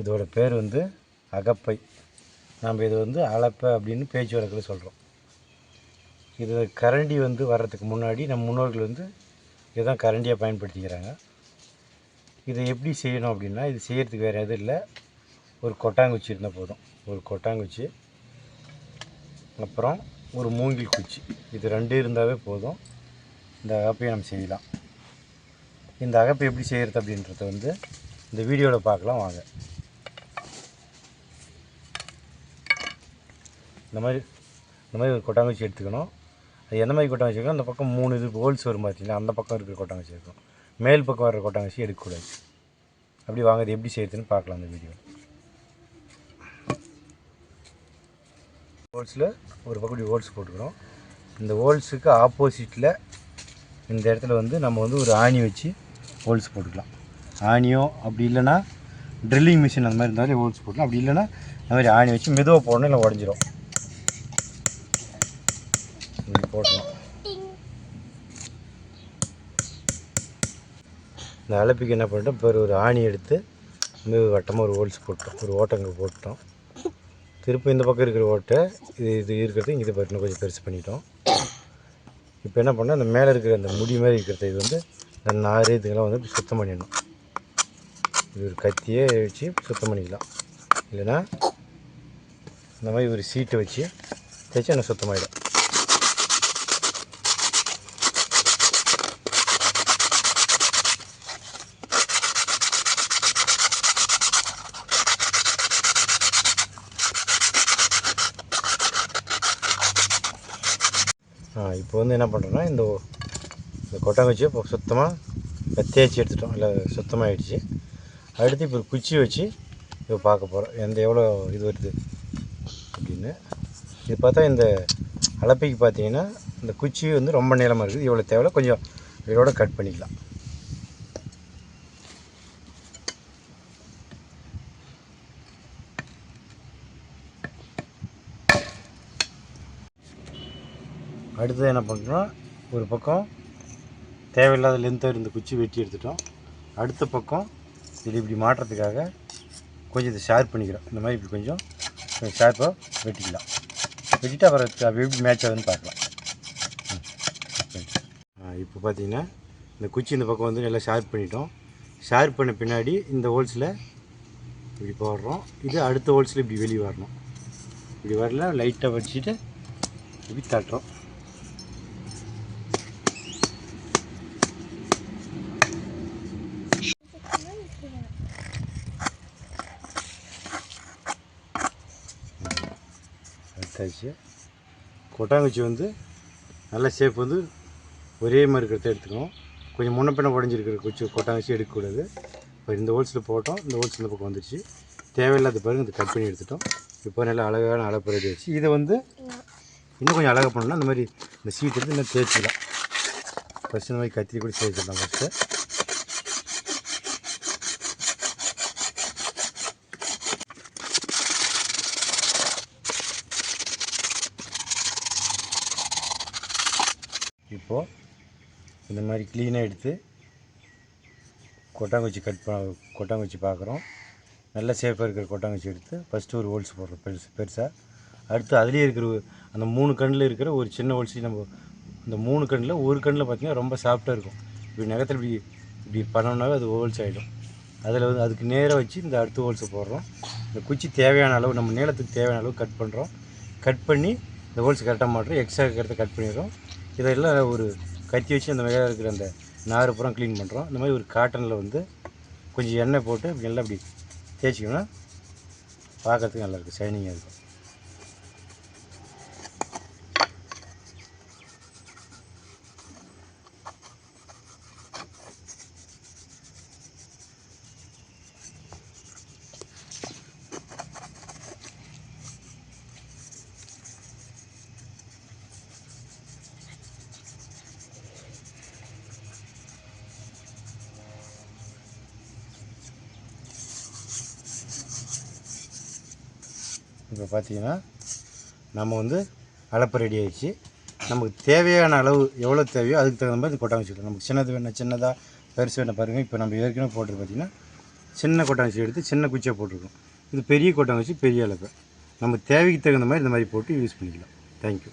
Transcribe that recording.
இதோட பேர் வந்து அகப்பை. நம்ம இது வந்து அலப்பை அப்படின்னு பேச்சு வழக்கில் சொல்கிறோம் இது கரண்டி வந்து வர்றதுக்கு முன்னாடி நம்ம முன்னோர்கள் வந்து இதுதான் கரண்டியாக பயன்படுத்திக்கிறாங்க. இதை எப்படி செய்யணும் அப்படின்னா இது செய்கிறதுக்கு வேறு எதுவும் இல்லை. ஒரு கொட்டாங்குச்சி இருந்தால் போதும். ஒரு கொட்டாங்குச்சி அப்புறம் ஒரு மூங்கில் குச்சி. இது ரெண்டு இருந்தாவே போதும். இந்த அகப்பையை நம்ம செய்யலாம். இந்த அகப்பை எப்படி செய்கிறது அப்படின்றத வந்து இந்த வீடியோவில் பார்க்கலாம் வாங்க. இந்த மாதிரி இந்த மாதிரி ஒரு கொட்டாங்குச்சி எடுத்துக்கணும். அது எந்த மாதிரி கொட்டாங்குச்சி அந்த பக்கம் மூணு இது ஹோல்ஸ் வரும் பார்த்தீங்களா அந்த பக்கம் இருக்கிற கொட்டாங்குச்சி இருக்கும் மேல் பக்கம் வர கொட்டாங்குச்சி எடுக்கக்கூடாது. அப்படி வாங்குறது எப்படி செய்யுதுன்னு பார்க்கலாம் அந்த வீடியோ ஹோல்ஸில் ஒரு பக்கம் ஹோல்ஸ் போட்டுக்கிறோம். இந்த ஹோல்ஸுக்கு ஆப்போசிட்டில் இந்த இடத்துல வந்து நம்ம வந்து ஒரு ஆணி வச்சு ஹோல்ஸ் போட்டுக்கலாம். ஆணியோ அப்படி இல்லைன்னா ட்ரில்லிங் மிஷின் அந்த மாதிரி இருந்தாலும் ஹோல்ஸ் போடலாம் அப்படி இல்லைன்னா அந்த மாதிரி ஆணி வச்சு மெதுவாக போடணும் இல்லை உடஞ்சிரும். இப்படி போடணும் இந்த அலப்பிக்கு என்ன பண்ணிட்டோம்? பேர் ஒரு ஆணி எடுத்து மிக வட்டமாக ஒரு ஹோல்ஸ் போட்டோம். ஒரு ஓட்டங்கள் போட்டோம். திருப்பி இந்த பக்கம் இருக்கிற ஓட்டை இது இது இருக்கிறது இங்கே இன்னும் கொஞ்சம் பெருசு பண்ணிட்டோம். இப்போ என்ன பண்ணால் அந்த மேலே இருக்கிற அந்த முடி மாதிரி இருக்கிறது இது வந்து இந்த நார் இதுங்கெல்லாம் வந்து சுத்தம் பண்ணிடணும். இது ஒரு கத்தியே வச்சு சுத்தம் பண்ணிக்கலாம். இல்லைன்னா இந்த மாதிரி ஒரு சீட்டை வச்சு தேய்ச்சி எனக்கு சுத்தமாகிடும் இப்போ வந்து என்ன பண்ணுறோன்னா இந்த இந்த கொட்டாங்குச்சி இப்போ சுத்தமாக தேய்ச்சி எடுத்துட்டோம். இல்லை சுத்தமாகிடுச்சு அடுத்து இப்போ குச்சி வச்சு இப்போ பார்க்க போகிறோம் எந்த எவ்வளோ இது வருது அப்படின்னு. இது பார்த்தா இந்த அலப்பைக்கு பார்த்தீங்கன்னா இந்த குச்சி வந்து ரொம்ப நீளமாக இருக்குது. இவ்வளோ தேவையில்ல. கொஞ்சம் இதோட கட் பண்ணிக்கலாம். அடுத்தது என்ன பண்ணுறோம் ஒரு பக்கம் தேவையில்லாத லென்த்தாக இருந்த குச்சி வெட்டி எடுத்துட்டோம். அடுத்த பக்கம் இது இப்படி மாட்டுறதுக்காக கொஞ்சம் இதை ஷார்ப் பண்ணிக்கிறோம். இந்த மாதிரி இப்படி கொஞ்சம் ஷார்ப்பாக வெட்டிக்கலாம். வெட்டிட்டு அப்புறம் அது எப்படி மேட்ச் ஆகுதுன்னு பார்க்கலாம். இப்போ பார்த்தீங்கன்னா இந்த குச்சி இந்த பக்கம் வந்து நல்லா ஷார்ப் பண்ணிட்டோம். ஷார்ப் பண்ண பின்னாடி இந்த ஹோல்ஸில் இப்படி போடுறோம். இது அடுத்த ஹோல்ஸில் இப்படி வெளியே வரணும். இப்படி வரல லைட்டாக வச்சுட்டு இப்படி தட்டுறோம். எடுத்தாச்சு. கொட்டாங்குச்சி வந்து நல்ல ஷேப் வந்து ஒரே மாதிரி இருக்கிறத எடுத்துக்கணும். கொஞ்சம் முன்ன பின்ன உடஞ்சிருக்கிற குச்சி கொட்டாங்குச்சி எடுக்கக்கூடாது. இப்போ இந்த ஹோல்ஸில் போட்டோம். இந்த ஹோல்ஸ் இந்த பக்கம் வந்துடுச்சு தேவையில்லாத பாருங்க இது கட் பண்ணி எடுத்துட்டோம். இப்போ நல்லா அழகான அளப்பு வச்சு இதை வந்து இன்னும் கொஞ்சம் அழகாக பண்ணணும்னா இந்த மாதிரி இந்த சீட் எடுத்து இன்னும் தேய்ச்சிக்கலாம். ஃபஸ்ட்டு இந்த மாதிரி கத்திரி கூட தேய்ச்சிடலாம் ஃபஸ்ட்டு இப்போது இந்த மாதிரி க்ளீனாக எடுத்து கொட்டாங்குச்சி கட் ப கொட்டாங்குச்சி பார்க்குறோம் நல்ல சேஃபாக இருக்கிற கொட்டாங்குச்சி எடுத்து ஃபஸ்ட்டு ஒரு ஹோல்ஸ் போடுறோம் பெருசு பெருசாக அடுத்து அதுலேயே இருக்கிற ஒரு- அந்த மூணு கண்ணில் இருக்கிற ஒரு சின்ன ஹோல்ஸி நம்ம இந்த மூணு கண்ணில் ஒரு கண்ணில் பார்த்திங்கன்னா ரொம்ப சாஃப்டாக இருக்கும். இப்படி நகத்தில் இப்படி இப்படி பண்ணோம்னாவே அது ஹோல்ஸ் ஆகிடும் அதில் வந்து அதுக்கு நேராக வச்சு இந்த அடுத்த ஹோல்ஸை போடுறோம். இந்த குச்சி தேவையான அளவு நம்ம நீளத்துக்கு தேவையான அளவு கட் பண்ணுறோம் கட் பண்ணி இந்த ஹோல்ஸ் கரெக்டாக மாட்டுறோம். எக்ஸ்ட்ரா இருக்கிறத கட் பண்ணிடுறோம். இதெல்லாம் ஒரு கத்தி வச்சு அந்த மேலே இருக்கிற அந்த நாறு புறம் க்ளீன் பண்ணுறோம் இந்த மாதிரி ஒரு காட்டனில் வந்து கொஞ்சம் எண்ணெய் போட்டு இப்படி நல்லா இப்படி தேய்ச்சிக்கோன்னா பார்க்கறதுக்கு நல்லாயிருக்கும் ஷைனிங்காக இருக்கும். இப்போ பார்த்தீங்கன்னா நம்ம வந்து அளப்பு ரெடி ஆகிடுச்சு நமக்கு தேவையான அளவு எவ்வளோ தேவையோ அதுக்கு தகுந்த மாதிரி கொட்டாங்க வச்சுக்கலாம் நமக்கு சின்னது வேணும் சின்னதாக பெருசு வேணும் பாருங்கள் இப்போ நம்ம ஏற்கனவே போட்டு பார்த்திங்கன்னா சின்ன கொட்டாங்கச்சி எடுத்து சின்ன குச்சியாக போட்டிருக்கோம். இது பெரிய கொட்டாங்குச்சி பெரிய அளப்பு நம்ம தேவைக்கு தகுந்த மாதிரி இந்த மாதிரி போட்டு யூஸ் பண்ணிக்கலாம். தேங்க்யூ